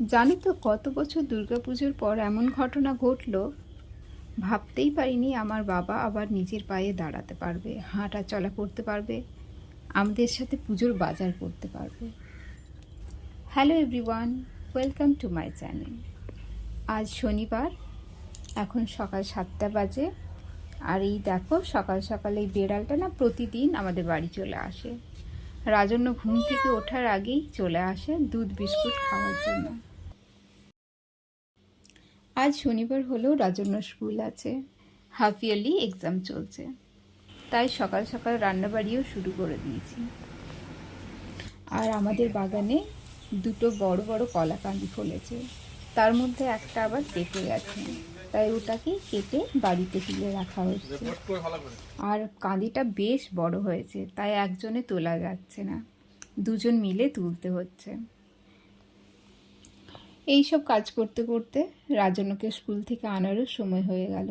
জানো তো কত বছর দুর্গাপুজোর পর এমন ঘটনা ঘটলো, ভাবতেই পারিনি আমার বাবা আবার নিজের পায়ে দাঁড়াতে পারবে, হাঁটা চলা করতে পারবে, আমাদের সাথে পুজোর বাজার করতে পারবে। Hello everyone welcome to my channel আজ শনিবার, এখন সকাল সাতটা বাজে, আর এই দেখো সকাল সকাল এই বেড়ালটা না প্রতিদিন আমাদের বাড়ি চলে আসে। রাজন্য ঘুম থেকে ওঠার আগেই চলে আসে দুধ বিস্কুট খাওয়ার জন্য। আজ শনিবার হলেও রাজন্য স্কুল আছে। হাফ ইয়ারলি এক্সাম চলছে। তাই সকাল সকাল রান্নাবাড়িও শুরু করে দিয়েছি। আর আমাদের বাগানে দুটো বড় বড় কলাকান্দি ফলেছে। তার মধ্যে একটা আবার কেটে গেছে তাই ওটাকে কেটে বাড়িতে তুলে রাখা হচ্ছে। আর কাঁদিটা বেশ বড় হয়েছে। তাই একজনে তোলা যাচ্ছে না। দুজন মিলে তুলতে হচ্ছে। এই সব কাজ করতে করতে রাজনকে স্কুল থেকে আনারও সময় হয়ে গেল।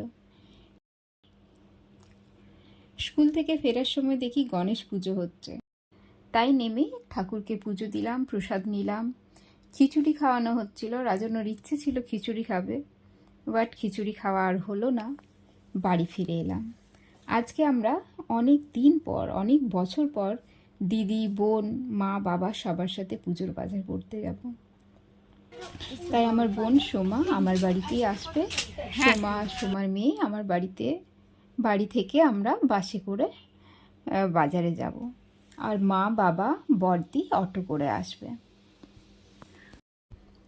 স্কুল থেকে ফেরার সময় দেখি গণেশ পুজো হচ্ছে। তাই নেমে ঠাকুরকে পুজো দিলাম, প্রসাদ নিলাম। খিচুড়ি খাওয়ানো হচ্ছিল, রাজন্যর ইচ্ছে ছিল খিচুড়ি খাবে। বাট খিচুড়ি খাওয়া আর হলো না, বাড়ি ফিরে এলাম। আজকে আমরা অনেক দিন পর, অনেক বছর পর দিদি, বোন, মা, বাবা সবার সাথে পুজোর বাজার করতে যাব। তাই আমার বোন সোমা আমার বাড়িতেই আসবে। সোমা সোমার মেয়ে আমার বাড়িতে বাড়ি থেকে আমরা বাসে করে বাজারে যাব। আর মা বাবা বর্দি অটো করে আসবে।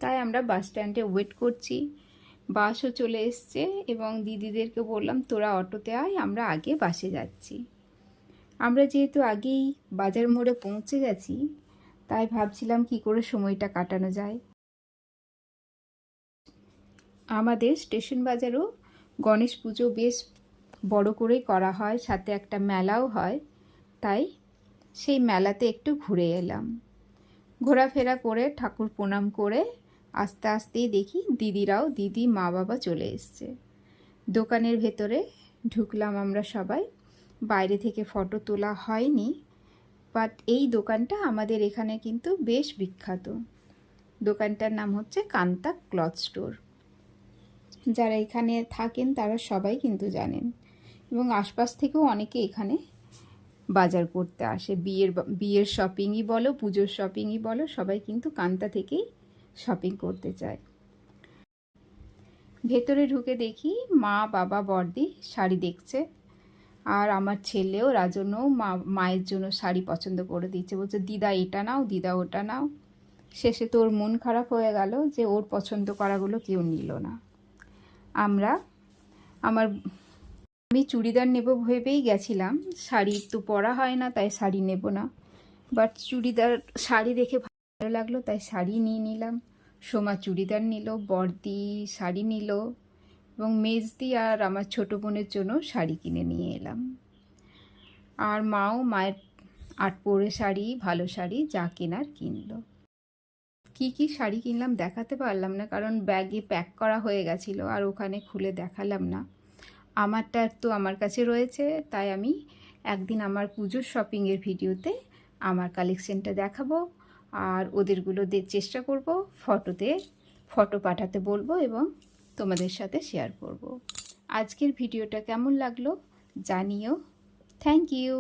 তাই আমরা বাস স্ট্যান্ডে ওয়েট করছি। বাসও চলে এসছে এবং দিদিদেরকে বললাম তোরা অটোতে আয় আমরা আগে বাসে যাচ্ছি। আমরা যেহেতু আগেই বাজার মোড়ে পৌঁছে গেছি তাই ভাবছিলাম কি করে সময়টা কাটানো যায়। আমাদের স্টেশন বাজারও গণেশ পুজো বেশ বড় করেই করা হয়, সাথে একটা মেলাও হয়। তাই সেই মেলাতে একটু ঘুরে এলাম। ঘোরাফেরা করে ঠাকুর প্রণাম করে আস্তে আস্তেই দেখি দিদিরাও, দিদি, মা বাবা চলে এসছে। দোকানের ভেতরে ঢুকলাম আমরা সবাই। বাইরে থেকে ফটো তোলা হয়নি বাট এই দোকানটা আমাদের এখানে কিন্তু বেশ বিখ্যাত। দোকানটার নাম হচ্ছে কান্তা ক্লথ স্টোর। যারা এখানে থাকেন, তারা সবাই কিন্তু জানেন। এবং আশপাশ থেকেও অনেকে এখানে বাজার করতে আসে। বিয়ের বিয়ের শপিংই বলো, পুজোর শপিংই বলো, সবাই কিন্তু কান্তা থেকেই শপিং করতে চায়। ভেতরে ঢুকে দেখি মা, বাবা বর্দি শাড়ি দেখছে। আর আমার ছেলেও রাজনও মা, মায়ের জন্য শাড়ি পছন্দ করে দিচ্ছে। বলছে, দিদা, এটা নাও, দিদা, ওটা নাও। শেষে তোর মন খারাপ হয়ে গেল যে ওর পছন্দ করাগুলো কেউ নিল না। আমরা আমার আমি চুড়িদার নেব ভেবেই গেছিলাম। শাড়ি তো পরা হয় না, তাই শাড়ি নেব না। বাট চুড়িদার, শাড়ি দেখে ভালো লাগল, তাই শাড়ি নিয়ে নিলাম। সোমা চুড়িদার নিল, বর্দি শাড়ি নিল, এবং মেজদি আর আমার ছোটো বোনের জন্য শাড়ি কিনে নিয়ে এলাম। আর মাও মায়ের আট পরে শাড়ি, ভালো শাড়ি, যা কেনার কিনলো। কি কি শাড়ি কিনলাম দেখাতে পারলাম না, কারণ ব্যাগে প্যাক করা হয়ে গেছিল আর ওখানে খুলে দেখালাম না। আমারটা তো আমার কাছে রয়েছে, তাই আমি একদিন আমার পুজোর শপিংয়ের ভিডিওতে আমার কালেকশনটা দেখাবো আর ওদেরগুলো চেষ্টা করব ফটোতে ফটো পাঠাতে বলব এবং তোমাদের সাথে শেয়ার করব। আজকের ভিডিওটা কেমন লাগল জানিও। Thank you